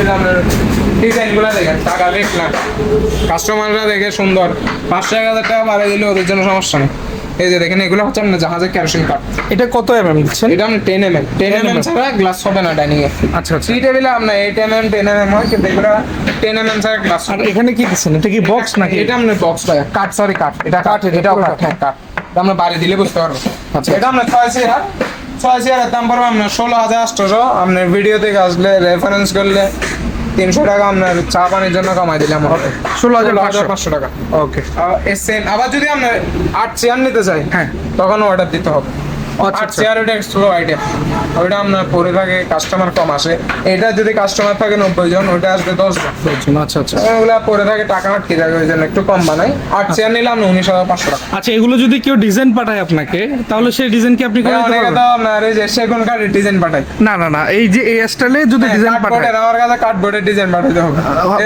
এই যে আপনার ডিজাইনগুলো দেখেন টাকা দেখলাম কাস্টমাররা দেখে সুন্দর। পাঁচশো এক হাজার টাকা বাড়াই দিলে ওদের জন্য সমস্যা নেই। এই যে দেখেন এগুলো হচ্ছে আপনার জাহাজের ক্যারোসিন কাঠ এটা কত এমএম দিচ্ছেন এটা আপনার ten M M ten M M ছাড়া গ্লাস হবে না ডাইনিং এ। আচ্ছা আচ্ছা। থ্রি টেবিলে আপনার eight M M ten M M হয় কিন্তু এগুলো টেন এম এম ছাড়া গ্লাস আর এখানে কি দিচ্ছেন? এটা কি বক্স নাকি? এটা আপনার বক্স ভাই কাঠ সরি কাঠ এটা কাঠ এটাও কাঠ হ্যাঁ কাঠ আমরা বাড়ি দিলে বুঝতে পারব। আচ্ছা। এটা আপনার ছয় চেয়ার ছয় চেয়ারের দাম পড়বে আপনার ষোলো হাজার আটশোশো। আপনার ভিডিও থেকে আসলে রেফারেন্স করলে তিনশো টাকা আপনার চা পানির জন্য কমাই দিলাম ষোলো হাজার পাঁচশো। টাকা। ওকে সেম আবার যদি আপনার আট চেয়ার নিতে চাই হ্যাঁ। তখন অর্ডার দিতে হবে। আচ্ছা, আচ্ছা। চেয়ার ওটা স্লো আইটেম ওইটা আপনার পরে থাকে কাস্টমার কম আসে। এটা যদি কাস্টমার থাকে নব্বই জন ওইটা আসবে দশ জন। আচ্ছা আচ্ছা। ওগুলা পরে থাকে টাকা আটকে থাকে ওই জন্য একটু কম বানাই আট চেয়ার নিলাম উনিশ হাজার পাঁচশো টাকা। আচ্ছা এগুলো যদি কেউ ডিজাইন পাঠায় আপনাকে তাহলে সেই ডিজাইন কি আপনি করে দিতে অনেকে পারবেন? তো আপনার এই যে সেগুন ডিজাইন পাঠাই না না না এই যে এই স্টাইলে যদি ডিজাইন পাঠায়। আমার কাছে ডিজাইন পাঠাতে হবে।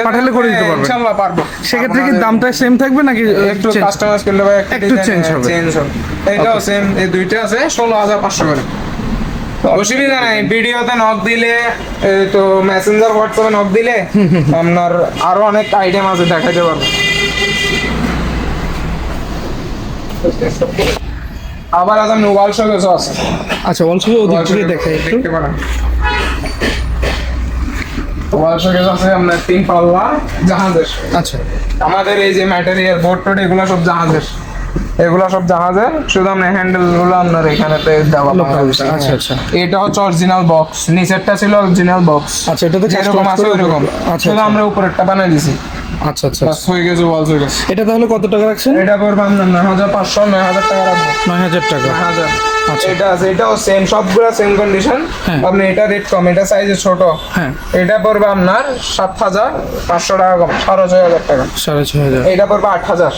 পাঠালে করে দিতে পারবেন। ইনশাল্লাহ পারব। সেক্ষেত্রে কি দামটা সেম থাকবে নাকি একটু? কাস্টমাইজ করলে ভাই একটু change হবে। চেঞ্জ হবে। এটাও সেম এই দুইটা আছে ষোলো হাজার পাঁচশো করে। অসুবিধা নাই ভিডিওতে নক দিলে তো মেসেঞ্জার হোয়াটসঅ্যাপে নক দিলে আপনার আরও অনেক আইটেম আছে দেখাতে পারব। আবার আছে মোবাইল শোকেসও আছে আচ্ছা অল্প ওদিক থেকে দেখাই একটু। মোবাইল শোকেস আছে আপনার তিন পাল্লা জাহাজের। আচ্ছা। আমাদের এই যে ম্যাটেরিয়াল বোর্ড টোড এগুলো সব জাহাজের। এগুলো সব জাহাজের শুধু আমরা হ্যান্ডেলগুলো আপনার এখানে দেওয়া আচ্ছা, আচ্ছা। এটা হচ্ছে অরিজিনাল বক্স নিচেরটা ছিল অরিজিনাল বক্স আচ্ছা, এটা তো যেরকম আছে এরকম ওইরকম। আচ্ছা, শুধু আচ্ছা। আমরা উপরেরটা বানাই দিছি। আচ্ছা আচ্ছা বাস হয়ে গেছে ওয়াল হয়ে গেছে। এটা তাহলে কত টাকা রাখছেন? এটা পড়বে আপনার নয় হাজার পাঁচশো নয় হাজার টাকা রাখব। নয় হাজার টাকা। নয় হাজার। আচ্ছা। এটা আছে এটাও সেম সবগুলো সেম কন্ডিশন। আপনি এটা রেট কম এটা সাইজে ছোট। হ্যাঁ। এটা পড়বে আপনার সাত হাজার পাঁচশো টাকা কম সাড়ে ছয় হাজার টাকা। সাড়ে ছয় হাজার। এটা পড়বে আট হাজার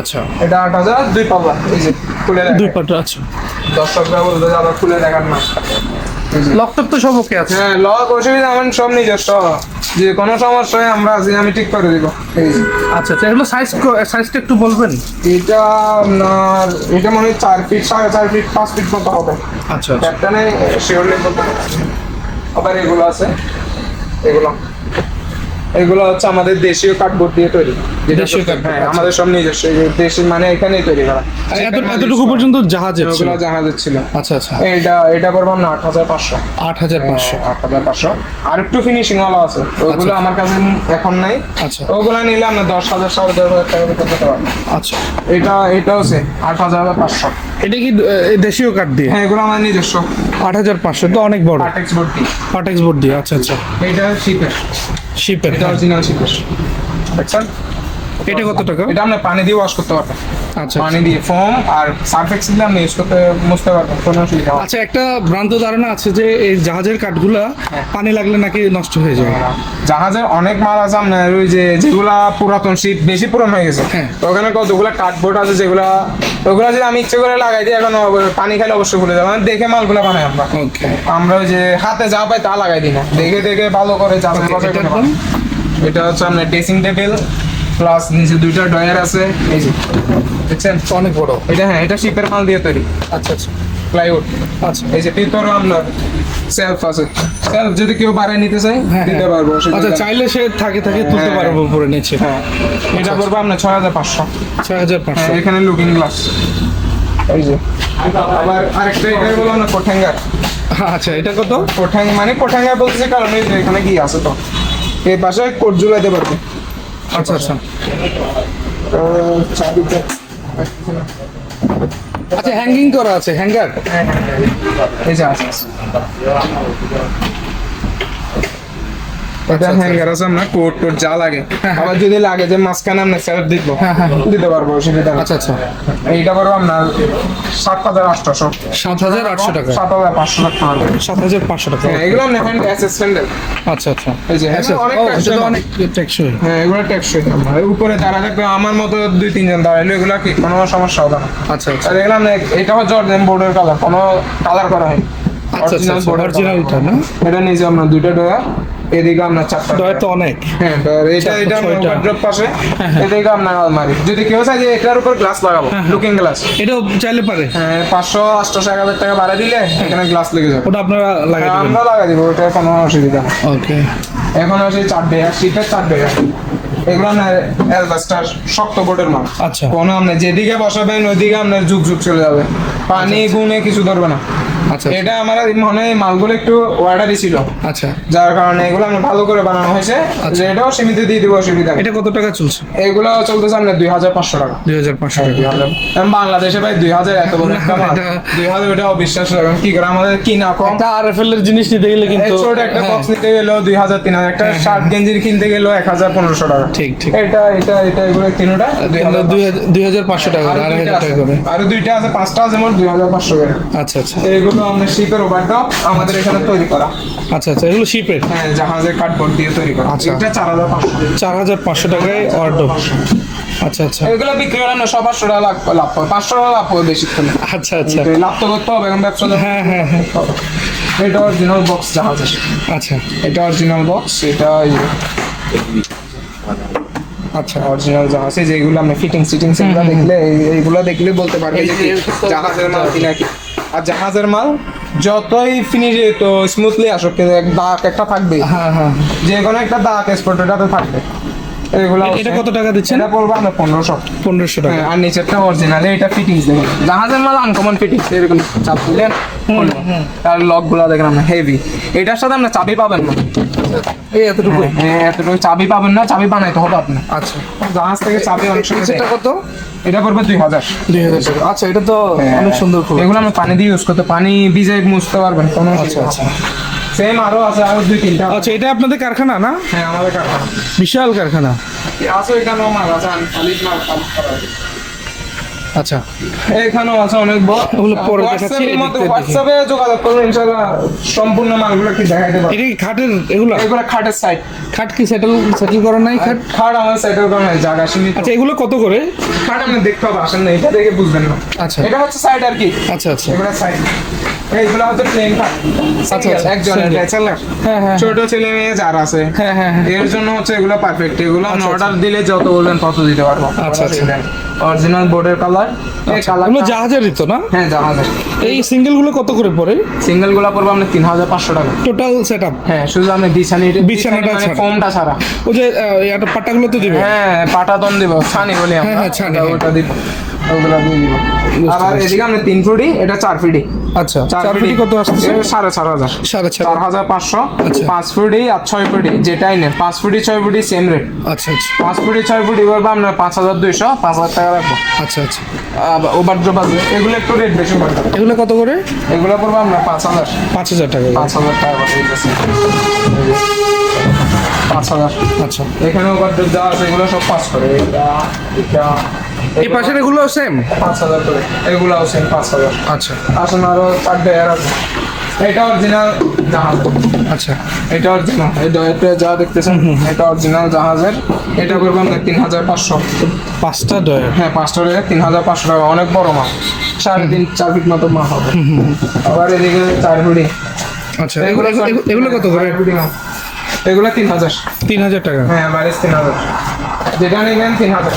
আচ্ছা। এটা আট হাজার দুই পাল্লা এই যে খুলে দুই দেখেন। পাটা আচ্ছা। দর্শকরা বলতে যারা খুলে দেখার না। লকটক তো সব ওকে আছে। হ্যাঁ লক অসুবিধা আমার সব নিজস্ব। যে কোনো সমস্যা হয় আমরা আছি আমি ঠিক করে দিব। আচ্ছা আচ্ছা এগুলো সাইজ সাইজটা একটু বলবেন। এটা আপনার এটা মনে হয় চার ফিট সাড়ে চার ফিট পাঁচ ফিট মতো হবে। আচ্ছা আচ্ছা। ক্যাপ্টেনে শিওরলি বলতে। পারছি। আবার এগুলো আছে। এগুলো। এগুলো হচ্ছে আমাদের দেশীয় কাঠবোর্ড দিয়ে তৈরি। দেশীয় হ্যাঁ আচ্ছা। আমাদের সব নিজস্ব এই যে দেশি মানে এখানেই তৈরি করা। আর এতটুকু পর্যন্ত জাহাজের ছিল? জাহাজের ছিল। আচ্ছা আচ্ছা। এটা এটা পড়ব না আট হাজার পাঁচশো। আট হাজার পাঁচশো। আট হাজার পাঁচশো। আর একটু ফিনিশিং ওয়ালা আছে। ওগুলো আমার কাছে এখন নাই। আচ্ছা। ওগুলো নিলে আপনার দশ হাজার সাড়ে দশ হাজার টাকা ভিতরে পেতে পারবেন আচ্ছা। এটা এটা হচ্ছে আট হাজার পাঁচশো। এটা কি দেশীয় কাঠ দিয়ে? হ্যাঁ এগুলো আমার নিজস্ব। আট হাজার পাঁচশো তো অনেক বড়। আট এক্সপোর্ট দিয়ে। আট এক্সপোর্ট দিয়ে আচ্ছা আচ্ছা। এটা শিপের শিপের এটা অরিজিনাল শিপের দেখছেন এটা কত টাকা? এটা আপনি পানি দিয়ে ওয়াশ করতে পারবেন আচ্ছা পানি দিয়ে ফোম আর সার্ফেক্স দিলে আপনি ইউজ করতে মুছতে পারবেন কোনো অসুবিধা। আচ্ছা একটা ভ্রান্ত ধারণা আছে যে এই জাহাজের কাঠগুলা পানি লাগলে নাকি নষ্ট হয়ে যায় জাহাজের অনেক মাল আছে আপনার ওই যে যেগুলা পুরাতন শীত বেশি পুরনো হয়ে গেছে। হ্যাঁ। তো ওখানে কতগুলা কাঠবোর্ড আছে যেগুলা ওগুলা যদি আমি ইচ্ছে করে লাগাই দিই এখন পানি খাইলে অবশ্যই ভুলে যাব। মানে দেখে মালগুলা বানাই আমরা। ওকে। আমরা ওই যে হাতে যা পাই তা লাগাই দিই না। দেখে দেখে ভালো করে বাছাই এটা হচ্ছে আপনার ড্রেসিং টেবিল প্লাস নিচে দুইটা ডয়ার আছে। এই যে দেখছেন? অনেক বড়। এটা হ্যাঁ এটা শিপের মাল দিয়ে তৈরি। আচ্ছা আচ্ছা। প্লাইউড। আচ্ছা। এই যে ভিতরে আপনার সেলফ আছে। সেলফ যদি কেউ বাড়ায় নিতে চাই হ্যাঁ, দিতে হ্যাঁ। পারব আচ্ছা চাইলে সে থাকে থাকে তুলতে হ্যাঁ, পারব উপরে নিচে। হ্যাঁ। এটা পড়বে আপনার ছয় হাজার পাঁচশো। ছয় হাজার পাঁচশো। হ্যাঁ এখানে লুকিং গ্লাস এই যে আবার আরেকটা এটাই বললাম না কোঠেঙ্গার। আচ্ছা এটা কত? কোঠেং মানে কোঠেঙ্গার বলতেছে কারণ এই যে এখানে কি আছে তো। এই পাশে কোট ঝুলাইতে পারবে। আচ্ছা আচ্ছা তো চাবিটা আচ্ছা হ্যাঙ্গিং করা আছে হ্যাঙ্গার এই যে আছে। এটা আচ্ছা, হ্যাঙ্গার আছে আপনার কোট টোট যা লাগে। আবার যদি লাগে যে মাঝখানে দিব হ্যাঁ, হ্যাঁ। দিতে পারব অসুবিধা আচ্ছা আচ্ছা। এইটা করব আপনার সাত হাজার আটশোশো সাত হাজার আটশো টাকা। সাত হাজার পাঁচশো টাকা। সাত হাজার পাঁচশো টাকা। হ্যাঁ এগুলো আপনার হ্যান্ড অ্যাসিস্ট্যান্ডের আচ্ছা আচ্ছা। এই যে আচ্ছা অনেক টেকসই তো মাল। অনেক টেকসই। হ্যাঁ এগুলো টেকসই। উপরে দাঁড়া থাকবে আমার মতো দুই তিনজন দাঁড়াইলে এগুলো কি? কোনো সমস্যা হবে না। আচ্ছা আচ্ছা। আর এগুলো আপনার এটা হচ্ছে অরিজিনাল বোর্ডের কালার কোনো কালার করা হয় আচ্ছা আচ্ছা অরিজিনালটা না? এটা নিজে আপনার দুইটা ডয়া এদিকে আপনার চারটা দয়া তো অনেক। হ্যাঁ ডয়ার এটা এটা আপনার পাশে হ্যাঁ, হ্যাঁ। এদিকে আপনার আলমারি। যদি কেউ চাই যে এটার উপর গ্লাস লাগাবো লুকিং গ্লাস এটাও চাইলে পারে। হ্যাঁ পাঁচশো আটশো এক হাজার টাকা ভাড়া দিলে এখানে গ্লাস লেগে যাবে। ওটা আপনারা লাগাই হ্যাঁ, আমরা লাগাই দিব ওটা কোনো অসুবিধা ওকে এখন আসে চার ডেয়ার শীতের চার ডেয়ার এগুলো আপনার অ্যালবাস্টার শক্ত বোর্ডের মাল। আচ্ছা। কোনো আপনি যেদিকে বসাবেন ওইদিকে আপনার যুগ যুগ চলে যাবে। পানি গুনে কিছু ধরবে না। আচ্ছা এটা আমার মনে হয় মালগুলো একটু ওয়ার্ডারই ছিল। আচ্ছা। যার কারণে এগুলো আমরা ভালো করে বানানো হয়েছে। আচ্ছা। এটাও সীমিত দিয়ে দিব অসুবিধা এটা কত টাকা চলছে? এগুলো চলতেছে আপনার দুই হাজার পাঁচশো টাকা। দুই হাজার পাঁচশো টাকা। বাংলাদেশে ভাই দুই হাজার এত বড় একটা মাল। এটা- দুই হাজার ওটা অবিশ্বাস এখন কি করে আমাদের কিনা কম? একটা আর এফ এল এর জিনিস নিতে গেলে কিন্তু ছোট একটা হ্যাঁ, বক্স নিতে গেলেও দুই হাজার তিন হাজার। একটা শার্ট গেঞ্জির কিনতে গেলেও এক হাজার পনেরোশো টাকা। ঠিক ঠিক। এটা এটা এটা এগুলো তিনটা দুই হাজার পাঁচশো টাকা আরও আড়াই হাজার টাকা করে। আরও দুইটা আছে পাঁচটা আছে মোট দুই হাজার পাঁচশো করে। আচ্ছা আচ্ছা। এগুলো আমাদের শিপের ওভারড্রপ আমাদের এখানে তৈরি করা। আচ্ছা আচ্ছা এগুলো শিপের? হ্যাঁ জাহাজের কার্ডবোর্ড দিয়ে তৈরি করা। আচ্ছা। এটা চার হাজার পাঁচশো। চার হাজার পাঁচশো টাকায় অর্ডার আচ্ছা আচ্ছা। এগুলো বিক্রি হলে না সব পাঁচশো টাকা লাভ লাভ পাঁচশো টাকা লাভ হবে বেশি করে আচ্ছা। আচ্ছা লাভ তো করতে হবে এখন ব্যবসা হ্যাঁ হ্যাঁ হ্যাঁ। এটা অরিজিনাল বক্স জাহাজের আচ্ছা। এটা অরিজিনাল বক্স এটা আচ্ছা অরিজিনাল জাহাজ এই যেগুলো আপনি ফিটিং সিটিং সেগুলো দেখলে এইগুলো দেখলে বলতে পারবে যে জাহাজের মাল কিনা কি আর জাহাজের মাল যতই ফিনিশ তো স্মুথলি আসুক কিন্তু দাগ একটা থাকবে। হ্যাঁ হ্যাঁ। যে কোনো একটা দাগ স্পট ওটাতে থাকবে। এগুলো এটা কত টাকা দিচ্ছেন? এটা পড়বে আপনার পনেরোশো। পনেরোশো টাকা। আর নিচেরটা অরিজিনাল এটা ফিটিংস দেখুন। জাহাজের মাল আনকমন ফিটিংস এরকম চাপ দিলেন আর দেখেন হেভি এটার সাথে আপনার চাবি পাবেন না। এই এতটুকু হ্যাঁ, এতটুকু চাবি পাবেন না চাবি বানাইতে হবে আপনার। আচ্ছা। জাহাজ থেকে চাবি অনেক সময় সেটা। কত? এটা পড়বে দুই হাজার। দুই হাজার টাকা। আচ্ছা এটা তো অনেক সুন্দর খুব। এগুলো আমরা পানি দিয়ে ইউজ করতে পানি ভিজে মুছতে পারবেন কোনো আচ্ছা আচ্ছা। সেম আরও আছে আরও দুই তিনটা আচ্ছা এটা আপনাদের কারখানা না? হ্যাঁ আমাদের কারখানা। বিশাল কারখানা। আছে এখানেও মাল আছে খালি মাল। আচ্ছা এখানেও আছে অনেক বড় ওগুলো পরে দেখাচ্ছি। হোয়াটসঅ্যাপে যোগাযোগ করুন ইনশাআল্লাহ সম্পূর্ণ মালগুলো কি দেখাইতে পারব। এটা কি খাটের এগুলো? এগুলো খাটের সাইড খাট কি সেটেল সেটেল করা নাই খাট? খাট আমার সাইডের কারণে জায়গা সীমিত। আচ্ছা এগুলো কত করে? খাট আপনি দেখতে হবে আসেন না এটা দেখে বুঝবেন না। আচ্ছা। এটা হচ্ছে সাইড আর কি। আচ্ছা আচ্ছা। এগুলো সাইড এইগুলো হচ্ছে প্লেন খাট। আচ্ছা, আচ্ছা, একজনের single। হ্যাঁ হ্যাঁ ছোট ছেলে মেয়ে যার আছে হ্যাঁ হ্যাঁ হ্যাঁ। এর জন্য হচ্ছে এগুলো পারফেক্ট এগুলো আপনি আচ্ছা, অর্ডার দিলে যত বলবেন তত দিতে পারব। আচ্ছা, আচ্ছা। অরিজিনাল বোর্ডের কালার এই কালার জাহাজেরই তো না? হ্যাঁ জাহাজের। এই সিঙ্গেলগুলো কত করে পড়ে? সিঙ্গেলগুলো পড়বে আপনার তিন হাজার পাঁচশো টাকা। টোটাল সেট আপ হ্যাঁ শুধু আপনি বিছানি বিছানাটা মানে। ফোমটা ছাড়া। ওই যে একটা পাটাগুলো তো দিবে? হ্যাঁ পাটা দম দিব ছানি বলি আমরা। হ্যাঁ, ছানি, হ্যাঁ। ওটা দিব। ওগুলো দিয়ে দিব। বুঝতে আর এদিকে আপনি তিন ফুটি এটা চার ফিটি আচ্ছা চার ফিটি কত আসছে সাড়ে চার হাজার। সাড়ে চার। হাজার পাঁচশো আচ্ছা। পাঁচ ফুটি আর ছয় ফুটি যেটাই নেন। পাঁচ ফুটি ছয় ফুটি সেম রেট আচ্ছা আচ্ছা। পাঁচ ফুটি ছয় ফুটি বলব আপনার পাঁচ হাজার দুইশো পাঁচ হাজার টাকা রাখব। আচ্ছা আচ্ছা। ওভার ড্রপ আছে। এগুলো একটু রেট বেশি পড়বে এগুলো কত করে? এগুলো পড়ব আপনার পাঁচ হাজার। পাঁচ হাজার টাকা পাঁচ হাজার টাকা পাঁচ হাজার। আচ্ছা। এখানেও ওভার ড্রপ যা আছে এগুলো সব পাঁচ করে। এটা এটা এই পাশের এগুলো সেম পাঁচ হাজার করে। এগুলাও সেম পাঁচ হাজার। আচ্ছা। আসুন আরও চারটে এর আছে এটা অরিজিনাল জাহাজ। আচ্ছা। এটা অরিজিনাল এই ডয়েটে যা দেখতেছেন এটা অরিজিনাল জাহাজের। এটা করব আমরা তিন হাজার পাঁচশো। পাঁচটা ডয়ার হ্যাঁ পাঁচটা রেট তিন হাজার পাঁচশো টাকা। অনেক বড় মাল। সাড়ে তিন চার ফিট মতো মাল হবে। আবার এদিকে চার ফুটি আচ্ছা এগুলো এগুলো- এগুলো কত করে? এগুলো তিন হাজার। তিন হাজার টাকা। হ্যাঁ বাইরে তিন হাজার। যেটা নেবেন তিন হাজার।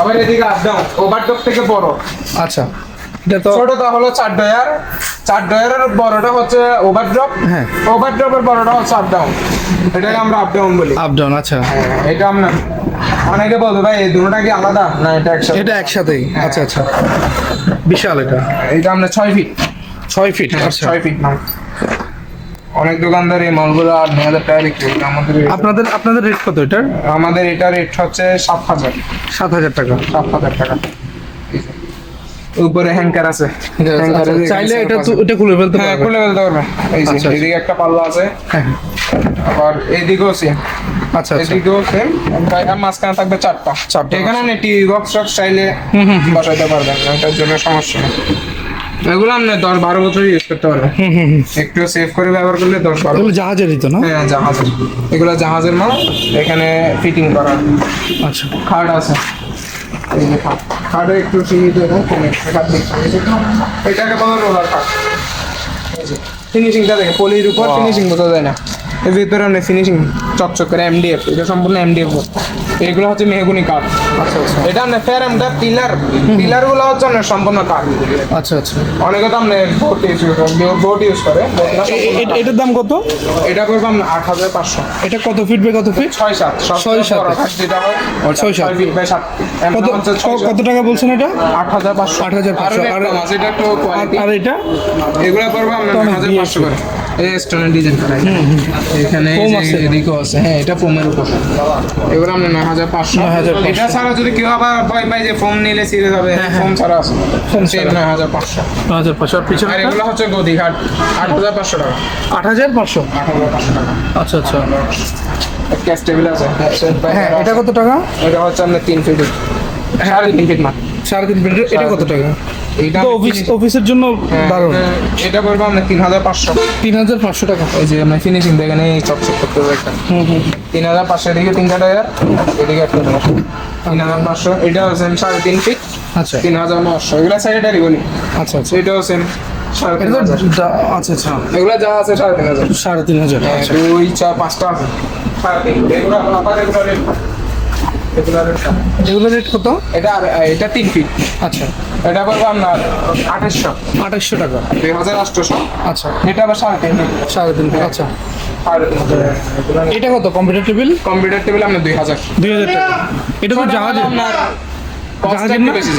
আবার এদিকে আপ ডাউন ওভারডপ থেকে বড়। আচ্ছা ছোটটা হলো চার ডয়ার চার ডয়ারের বড়টা হচ্ছে ওভারড্রপ। হ্যাঁ। ওভারড্রপের বড়টা হচ্ছে আপ ডাউন। এটাকে আমরা আপ ডাউন বলি। আপ ডাউন আচ্ছা। হ্যাঁ, এটা আমরা অনেকে বলবে ভাই এই দুটোটা কি আলাদা? না এটা একসাথে? এটা একসাথেই। আচ্ছা আচ্ছা। বিশাল এটা। এটা আমরা ছয় ফিট ছয় ফিট আচ্ছা। ছয় ফিট মাল অনেক দোকানদার এই মালগুলো আট নয় হাজার টাকা বিক্রি করে। আমাদের আপনাদের আপনাদের রেট কত এটার? আমাদের এটা রেট হচ্ছে সাত হাজার। সাত হাজার টাকা। সাত হাজার টাকা। উপরে হ্যাঙ্কার আছে। চাইলে এটা এটা খুলে ফেলতে হ্যাঁ পারবে খুলে ফেলতে পারবে এই যে আচ্ছা, আচ্ছা। এদিকে একটা পাল্লা আছে। হ্যাঁ আবার এইদিকেও সেম আচ্ছা আচ্ছা। এদিকেও সেম মাঝখানে থাকবে চারটা। চারটা। এখানে টিভি বক্স চাইলে বসাইতে পারবেন। এটার জন্য সমস্যা নেই। এগুলো আপনি দশ বারো বছর ইউজ করতে পারবেন। একটু সেভ করে ব্যবহার করলে দশ বারো এগুলো জাহাজেরই তো না? হ্যাঁ জাহাজের। এগুলো জাহাজের মাল এখানে ফিটিং করা। আচ্ছা। খাট আছে। খাটে। একটু সীমিত এবং কমে এটাকে বলা রোলার খাট। ফিনিশিংটা দেখে পলির উপর ফিনিশিং বোঝা যায় না। ভিতরে অনেক ফিনিশিং চকচক করে এমডিএফ এটা সম্পূর্ণ এমডিএফ এগুলো হচ্ছে মেহগুনি কাঠ। আচ্ছা আচ্ছা। এটা আপনার ফ্যারামটা পিলার পিলারগুলো হচ্ছে আপনার সম্পূর্ণ কাঠ। আচ্ছা আচ্ছা। অনেকে তো আপনার বোট ইউজ করে বোট ইউজ করে। এটার দাম কত? এটা করব আপনার আট হাজার পাঁচশো। এটা কত ফিট বাই কত ফিট ছয় সাত ছয় সাত। যেটা হয় ছয় সাত। ফিট বাই সাত কত টাকা বলছেন এটা? আট হাজার পাঁচশো। 8,500 আর আর- মাছ এটা একটু আর- এটা? এগুলো করব আপনার হাজার পাঁচশো করে। স্টোনের ডিজাইন করা এখানে এই আছে। হ্যাঁ এটা ফোমের উপর। এগুলো আপনার নয় হাজার পাঁচশো। 9,500 এটা ছাড়া যদি কেউ আবার ভয় পায় যে ফোম নিলে ছিঁড়ে যাবে ফোম ছাড়া আছে। সেই নয় হাজার পাঁচশো। নয় হাজার পাঁচশো। আর পিছনে এগুলো হচ্ছে গদি ঘাট। আট হাজার পাঁচশো টাকা। আট হাজার পাঁচশো? আট হাজার পাঁচশো টাকা। আচ্ছা আচ্ছা। ক্যাশ টেবিল আছে। হ্যাঁ এটা কত টাকা? এটা হচ্ছে আপনার তিন ফিট সাড়ে তিন ফিট মাত্র। সাড়ে তিন ফিট এটা কত টাকা? এইটা তো অফিস অফিসের জন্য হ্যাঁ, দারুণ। এটা- এটা করব আপনার তিন হাজার পাঁচশো। তিন হাজার পাঁচশো টাকা। এই যে আপনার ফিনিশিং দেখেন এই চকচক করতে হবে একটা। তিন হাজার পাঁচশো এদিকে তিন হাজার এদিকে একটা তিন হাজার পাঁচশো এটা সেম সাড়ে তিন ফিট আচ্ছা। তিন হাজার নশো এগুলো স্যানিটারি বলি। আচ্ছা আচ্ছা। এটাও সেম সাড়ে তিন হাজার দা- আচ্ছা আচ্ছা। এগুলো যা আছে সাড়ে তিন হাজার সাড়ে তিন হাজার হ্যাঁ, আচ্ছা। দুই চার পাঁচটা। আছে সাড়ে তিন এগুলো আবার এগুলো রেট কত? এটা আর এটা তিন ফিট আচ্ছা। এটা করব আপনার আঠাশশো। আঠাশশো টাকা। দুই হাজার আটশোশো। আচ্ছা। এটা আবার সাড়ে তিন ফিট সাড়ে তিন ফিট আচ্ছা। এগুলো এটা কত? কম্পিউটার টেবিল কম্পিউটার টেবিল আপনার দুই হাজার। দুই হাজার টাকা। এটা তো জাহাজে আপনার জাহাজের জাহাজের? বেশি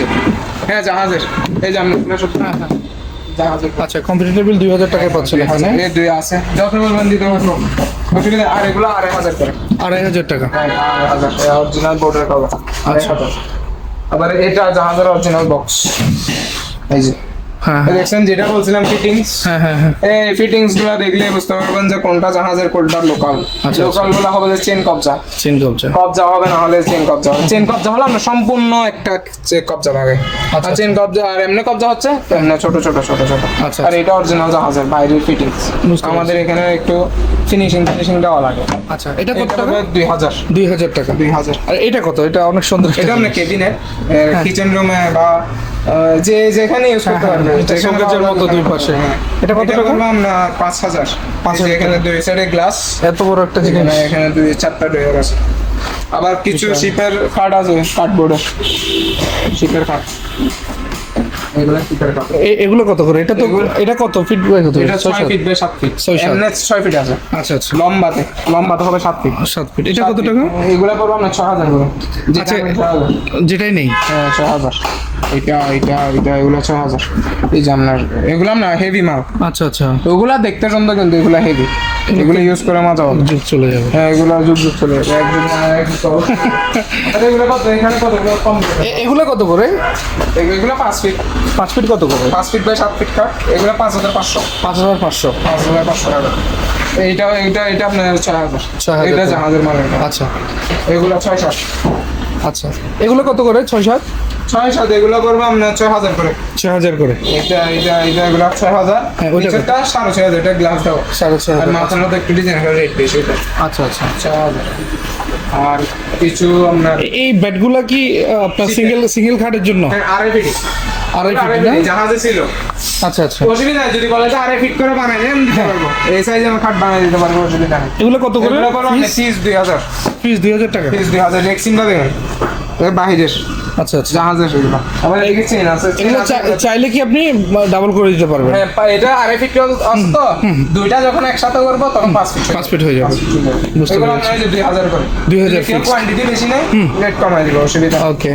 হ্যাঁ জাহাজের। এই যে আপনি হ্যাঁ হ্যাঁ। জাহাজের আচ্ছা কম্পিউটার দুই হাজার টাকায় পাচ্ছেন এখানে। দুই আছে। যত বলবেন দিতে পারব আর এগুলো আড়াই হাজার করে। আড়াই হাজার টাকা। হ্যাঁ অরিজিনাল বোর্ডের কভার আচ্ছা। আবার এটা জাহাজের অরিজিনাল বক্স এই যে। হ্যাঁ দেখছেন যেটা বলছিলাম ফিটিংস হ্যাঁ হ্যাঁ হ্যাঁ। এই ফিটিংসগুলো দেখলে বুঝতে পারবেন যে কোনটা জাহাজের কোনটা লোকাল আচ্ছা। লোকালগুলো হবে যে চেন কবজা। চেন কবজা। কবজা হবে না হলে চেন কবজা চেন কবজা হলে আমরা সম্পূর্ণ একটা চেক কবজা থাকে আচ্ছা। চেন কবজা আর এমনি কবজা হচ্ছে এমনি ছোট ছোট ছোট ছোট। আচ্ছা। আর এটা অরিজিনাল জাহাজের বাইরের ফিটিংস আমাদের এখানে একটু ফিনিশিং ফিনিশিং দেওয়া লাগে। আচ্ছা এটা কত টাকা? হবে দুই হাজার। দুই হাজার টাকা। দুই হাজার। আর এটা কত? এটা অনেক সুন্দর এটা আমরা কেবিনে হ্যাঁ। কিচেন রুমে বা যে যেখানে ইউজ করতে হ্যাঁ, পারবে। হ্যাঁ, এটা শোকেজের মতো দুই পাশে। হ্যাঁ। এটা কত টাকা? আমরা হাজার। পাঁচ হাজার এখানে দুই সাইডে গ্লাস এত বড় একটা জিনিস। এখানে দুই চারটা ড্রয়ার আছে। আবার কিছু শিপের কাঠ আছে কাঠবোর্ডের শিপের কাঠ এগুলো কত করে? এটা তো এটা কত? ফিট বাই কত? এটা ছয় ছয় সাত? ফিট বাই সাত ফিট ছয় সাত। এমনি ছয় ফিট আছে। আচ্ছা আচ্ছা। লম্বাতে। লম্বাতে হবে সাত ফিট সাত ফিট এটা কত টাকা? এগুলো পড়ব ছ হাজার করে। যেটা আচ্ছা। যেটাই নেই। হ্যাঁ ছ হাজার। এটা এটা এটা এগুলো ছ হাজার। এই যে আপনার এগুলো না হেভি মাল। আচ্ছা আচ্ছা। ওগুলা দেখতে সুন্দর কিন্তু এগুলো হেভি এগুলো ইউজ করে মজা হবে। যুগ চলে যাবে। হ্যাঁ এগুলো যুগ যুগ চলে যাবে। এক যুগ না এক যুগ এগুলো কত? এখানে কত? এগুলো কম। এগুলো কত করে? এগুলো পাঁচ ফিট পাঁচ ফিট কত করে? পাঁচ ফিট বাই সাত ফিট কাট এগুলো পাঁচ হাজার পাঁচশো। পাঁচ হাজার পাঁচশো। পাঁচ হাজার পাঁচশো টাকা। এইটা এইটা এটা আপনার ছয় হাজার। ছয় হাজার এটা জাহাজের মাল আচ্ছা। এগুলো ছয় সাত। আচ্ছা। এগুলো কত করে? ছয় সাত? ছয় সাত এগুলো করব আপনার ছয় হাজার করে। ছয় হাজার করে। এটা এটা এটা এগুলো ছয় হাজার। হ্যাঁ, ওইটা সাড়ে ছয় হাজার এটা গ্লাস দাও। সাড়ে ছয় হাজার মাথার মধ্যে একটু ডিজাইন করে রেট বেশি আচ্ছা আচ্ছা। ছয় হাজার। আর কিছু আপনার এই বেডগুলা কি আপনার সিঙ্গেল সিঙ্গেল খাটের জন্য? আড়াই ফিট আড়াই ফিট জাহাজে ছিল। আচ্ছা আচ্ছা। অসুবিধা যদি বলে যে আড়াই ফিট করে বানাই দেন দিতে হ্যাঁ। পারব। এই সাইজে আমি খাট বানাই দিতে পারব অসুবিধা নেই। এগুলো কত করে? পিস দুই হাজার। ফিস দুই হাজার টাকা? পিস দুই হাজার রেক্সিনটা দেখেন বাহিরের। আচ্ছা আচ্ছা। জাহাজের সেগুলো আবার এদিকে চেন আছে এগুলো চাইলে কি আপনি ডাবল করে দিতে পারবেন? হ্যাঁ এটা আড়াই ফিট আছে তো। দুইটা যখন একসাথে করব তখন পাঁচ ফিট পাঁচ ফিট হয়ে যাবে। বুঝতে এগুলো দুই হাজার করে। 2000 যদি কেউ fixed। কোয়ান্টিটি বেশি নেই রেট কমাই দিব অসুবিধা ওকে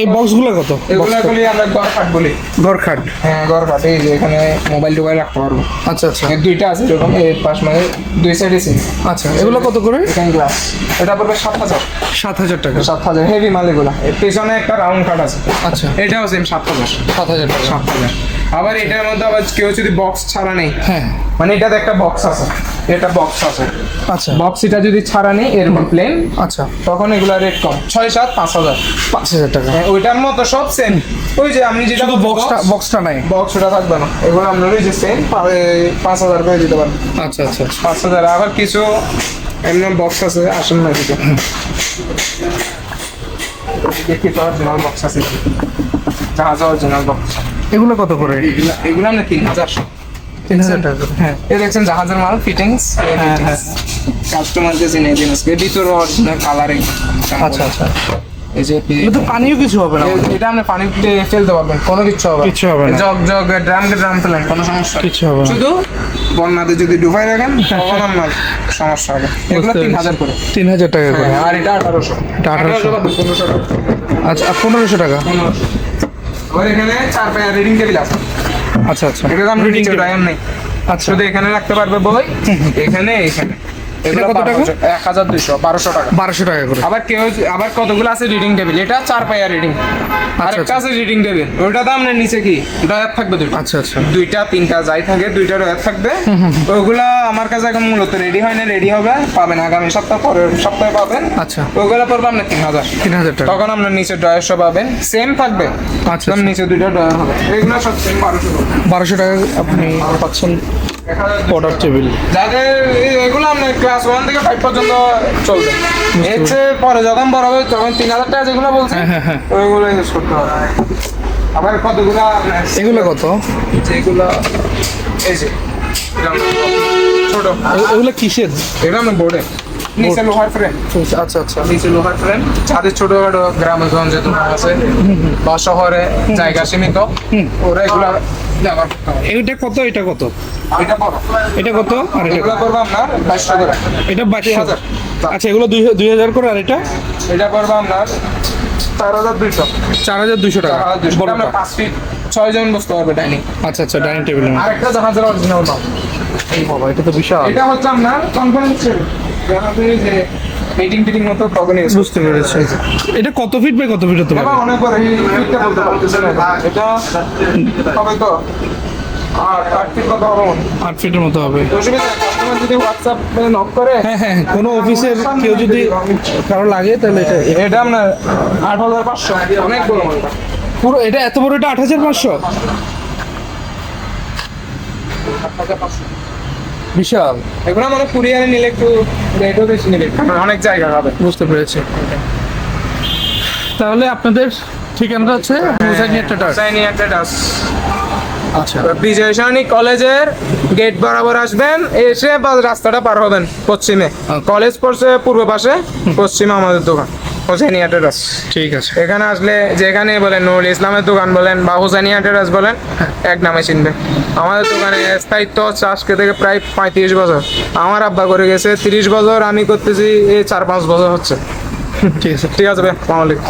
এই বক্সগুলো কত? এগুলো গুলি আমরা গড় খাট বলি। ঘর খাট হ্যাঁ গড় খাট। এই যে এখানে মোবাইল টোবাইল রাখতে পারব। আচ্ছা আচ্ছা। দুইটা আছে এরকম এই পাশ মানে দুই সাইডে সিম আচ্ছা এগুলো কত করে? এখানে গ্লাস এটা পড়বে সাত হাজার। সাত হাজার টাকা। সাত হাজার। হেভি মাল এগুলো। পেছনে একটা রাউন্ড কাট আছে। আচ্ছা। এটাও সেম সাত হাজার। সাত হাজার সাত হাজার। আবার এটার মধ্যে আবার কেউ যদি বক্স ছাড়া নেই হ্যাঁ। মানে এটাতে একটা বক্স আছে। এটা বক্স আছে। আচ্ছা। বক্স এটা যদি ছাড়া নেই এরকম প্লেন আচ্ছা। তখন এগুলা রেট কম। ছয় সাত পাঁচ হাজার। পাঁচ হাজার টাকা। হ্যাঁ, ওইটার মতো সব সেম ওই যে আপনি যেটা বক্সটা বক্সটা নাই। বক্স ওটা থাকবে না। এগুলো আপনার ওই যে সেম পাঁচ হাজার করে দিতে পারেন আচ্ছা আচ্ছা আচ্ছা। পাঁচ হাজার। আবার কিছু এমন বক্স আছে আসেন না দিতে দেখি পাওয়ার অরিজিনাল বক্স আছে। জাহাজ অরিজিনাল বক্স এগুলো কত করে? এগুলো এগুলো আমরা তিন হাজার তিন হাজার টাকা হ্যাঁ। এই দেখছেন জাহাজের মাল ফিটিংস হ্যাঁ, হ্যাঁ। কাস্টমারকে চিনে দিন আজকে ভিতরে অরিজিনাল কালারিং আচ্ছা আচ্ছা। এই যে এটা পানিও কিছু হবে না। এটা আপনি পানিতে ফেলতে পারবেন কোনো কিছু হবে না। কিচ্ছু হবে না। জগ জগ ড্রাম ড্রাম ফেলেন কোনো সমস্যা। হবে না। শুধু বন্যাতে যদি ডুবাই রাখেন তখন আপনার সমস্যা হবে। এগুলো তিন হাজার করে। তিন হাজার টাকা করে। হ্যাঁ, আর এটা আঠারোশো। এটা 1800 পনেরোশো টাকা। আচ্ছা পনেরোশো টাকা? আবার এখানে চার পায়া রিডিং টেবিল আছে। আচ্ছা আচ্ছা। এটা দাম table। ডায়াম নেই। আচ্ছা। শুধু এখানে রাখতে পারবে বই এখানে এখানে। এগুলো কত টাকা? এক হাজার দুইশো বারোশো টাকা। বারোশো টাকা করে। আবার কেউ আবার কতগুলো আছে রিডিং টেবিল এটা চার পায়া রিডিং আরেকটা আচ্ছা। আছে রিডিং টেবিল ওইটা দাম নেই নিচে কি? ডয়ার থাকবে দুইটা। আচ্ছা আচ্ছা। দুইটা তিনটা যাই থাকে দুইটা ডয়ার থাকবে। ওইগুলো আমার কাছে এখন মূলত রেডি হয় না রেডি হবে। পাবেন আগামী সপ্তাহ পরের সপ্তাহে পাবেন। আচ্ছা। ওইগুলো পড়বে আপনার তিন হাজার। তিন হাজার টাকা। তখন আপনার নিচে ডয়ার সব পাবেন। সেম থাকবে। আচ্ছা, একদম নিচে দুইটা ডয়ার হবে। এগুলো সব সেম বারোশো বারোশো টাকা আপনি পাচ্ছেন। অর্ডার টেবিল যাদের এগুলো আপনার ক্লাস ওয়ান থেকে ফাইভ পর্যন্ত চলবে। এর পরে যখন বড় হবে তখন তিন হাজার টাকা যেগুলো বলছে হ্যাঁ, হ্যাঁ, হ্যাঁ। ওইগুলো ইউজ করতে হবে। আবার কতগুলো এগুলো কত? যেগুলো এই যে ছোট। এগুলো কিসের? এটা আমার বোর্ডে নিচে লোহার ফ্রেম আচ্ছা আচ্ছা। নিচে লোহার ফ্রেম যাদের ছোটখাটো গ্রামে গঞ্জে আছে। বা শহরে জায়গা সীমিত। ওরা এগুলো এটা কত? এটা কত? এটা বড়। এটা কত? আর এটা? করব আপনার বাইশশো করে। এটা বাইশশো। 2000 আচ্ছা এগুলো দুই দুই হাজার করে আর এটা? এটা করব আপনার চার হাজার দুইশো। চার হাজার দুইশো টাকা। হাজার বড়টা। আমরা পাঁচ ফিট ছয় জন বসতে পারবে ডাইনিং আচ্ছা আচ্ছা ডাইনিং টেবিল আরেকটা জাহাজের অরিজিনাল এই বাবা এটা তো বিশাল। এটা হচ্ছে আপনার কনফারেন্স আমাদের যে মিটিং টিটিং মতো তখন বুঝতে পেরেছি। এটা কত ফিট বাই কত ফিট হতে পারে? অনেক বড় এই ফিটটা বলতে পারতেছে না। এটা হবে তো আর আট ফিট কত হবে হয়? আট ফিটের মতো হবে। যদি হোয়াটসঅ্যাপ নক করে হ্যাঁ হ্যাঁ কোনো অফিসের কেউ যদি কারও লাগে তাহলে এটা এটা আপনার আট হাজার পাঁচশো। অনেক বড় পুরো এটা এত বড় এটা আট হাজার পাঁচশো। বিশাল। এগুলো মানে কুরিয়ারে নিলে একটু রেটও বেশি কারণ অনেক জায়গা হবে। বুঝতে পেরেছি। তাহলে আপনাদের ঠিকানাটা হচ্ছে মুজানিয়া ট্রেডার্স চাইনি একটা আচ্ছা। বিজয় সৈনিক কলেজের গেট বরাবর আসবেন এসে রাস্তাটা পার হবেন পশ্চিমে। কলেজ পড়ছে পূর্ব পাশে পশ্চিমে আমাদের দোকান। হোসেনিয়া টেরাস ঠিক আছে। এখানে আসলে যেখানে বলেন নুরুল ইসলামের দোকান বলেন বা হোসেনিয়া টেরাস বলেন এক নামে চিনবে। আমাদের দোকানে স্থায়িত্ব হচ্ছে আজকে থেকে প্রায় পঁয়ত্রিশ বছর। আমার আব্বা করে গেছে তিরিশ বছর আমি করতেছি এই চার পাঁচ বছর হচ্ছে। ঠিক আছে। ঠিক আছে ভাই আসসালামু আলাইকুম।